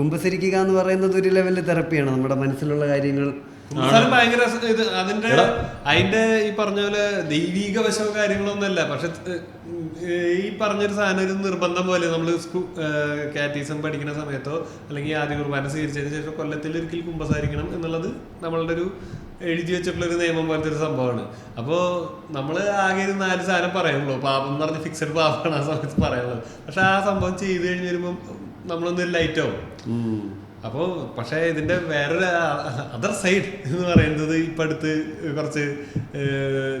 കുമ്പസരിക്കുക എന്ന് പറയുന്നത് ഒരു ലെവലിൽ തെറപ്പിയാണ് നമ്മുടെ മനസ്സിലുള്ള കാര്യങ്ങൾ ഭയങ്കര ഇത് അതിന്റെ അതിന്റെ ഈ പറഞ്ഞ പോലെ ദൈവീക വശമോ കാര്യങ്ങളൊന്നുമല്ല. പക്ഷെ ഈ പറഞ്ഞൊരു സാധനം ഒരു നിർബന്ധം പോലെ നമ്മൾ കാറ്റീസം പഠിക്കുന്ന സമയത്തോ അല്ലെങ്കിൽ ആദ്യ കുർബാന സ്വീകരിച്ചതിന് ശേഷം കൊല്ലത്തിൽ ഒരിക്കൽ കുമ്പസാരിക്കണം എന്നുള്ളത് നമ്മളുടെ ഒരു എഴുതി വെച്ചിട്ടുള്ള ഒരു നിയമം പോലത്തെ ഒരു സംഭവമാണ്. അപ്പോ നമ്മൾ ആകെ ഒരു നാല് സാധനം പറയുള്ളൂ. പാപം എന്ന് പറഞ്ഞ് ഫിക്സഡ് പാപമാണ് ആ സമയത്ത് പറയുന്നത്. പക്ഷെ ആ സംഭവം ചെയ്ത് കഴിഞ്ഞ് വരുമ്പോൾ നമ്മളൊന്നും ലൈറ്റ് ആവും. അപ്പോൾ പക്ഷേ ഇതിന്റെ വേറൊരു അതർ സൈഡ് എന്ന് പറയുന്നത് ഇപ്പൊ അടുത്ത് കുറച്ച്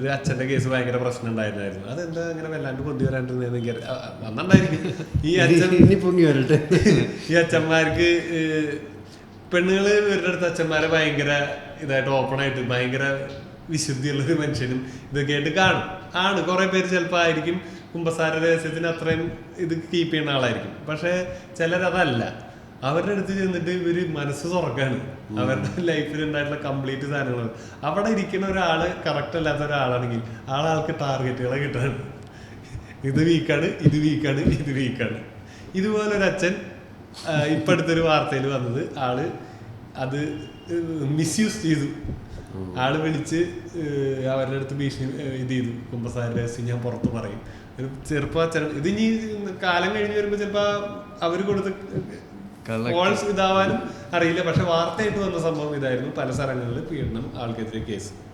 അച്ഛന്റെ കേസ് ഭയങ്കര പ്രശ്നം ഉണ്ടായിരുന്നായിരുന്നു അതെന്താ അങ്ങനെ വല്ലാണ്ട് പൊന്തി വരാണ്ടിരുന്നത് എനിക്ക് അറി- ഈ അച്ഛൻ ഇനി പൊങ്ങി വരട്ടെ. ഈ അച്ഛന്മാർക്ക് ഏഹ്, പെണ്ണുങ്ങൾ ഇവരുടെ അടുത്ത് അച്ഛന്മാരെ ഭയങ്കര ഇതായിട്ട് ഓപ്പൺ ആയിട്ട് ഭയങ്കര വിശുദ്ധിയുള്ള ഒരു മനുഷ്യനും ഇതൊക്കെ ആയിട്ട് കാണും. ആണ്. കുറെ പേര് ചിലപ്പോൾ ആയിരിക്കും കുമ്പസാര രഹസ്യത്തിന് അത്രയും ഇത് കീപ്പ് ചെയ്യുന്ന ആളായിരിക്കും. പക്ഷെ ചിലരതല്ല. അവരുടെ അടുത്ത് ചെന്നിട്ട് ഇവർ മനസ്സ് തുറക്കാണ്. അവരുടെ ലൈഫിൽ ഉണ്ടായിട്ടുള്ള കംപ്ലീറ്റ് സാധനങ്ങൾ അവിടെ ഇരിക്കുന്ന ഒരാൾ കറക്റ്റ് അല്ലാത്ത ഒരാളാണെങ്കിൽ ആളാൾക്ക് ടാർഗറ്റുകളെ കിട്ടാണ്. ഇത് വീക്കാണ് ഇത് വീക്കാണ് ഇത് വീക്കാണ് ഇതുപോലെ ഒരു അച്ഛൻ ഇപ്പൊ അടുത്തൊരു വാർത്തയിൽ വന്നത് ആൾ അത് മിസ്യൂസ് ചെയ്തു. ആൾ വിളിച്ച് അവരുടെ അടുത്ത് ഭീഷണി ഇത് ചെയ്തു. കുമ്പസാര രഹസ്യം ഞാൻ പുറത്ത് പറയും. ചെറുപ്പ അച്ഛൻ ഇത് ഇനി കാലം കഴിഞ്ഞ് വരുമ്പോ ചെലപ്പോ അവർ കൊടുത്ത് കോൾസ് ഇതാവാനും അറിയില്ല. പക്ഷെ വാർത്തയായിട്ട് വന്ന സംഭവം ഇതായിരുന്നു. പല സ്ഥലങ്ങളിൽ പീഡനം ആൾക്കെതിരെ കേസ്.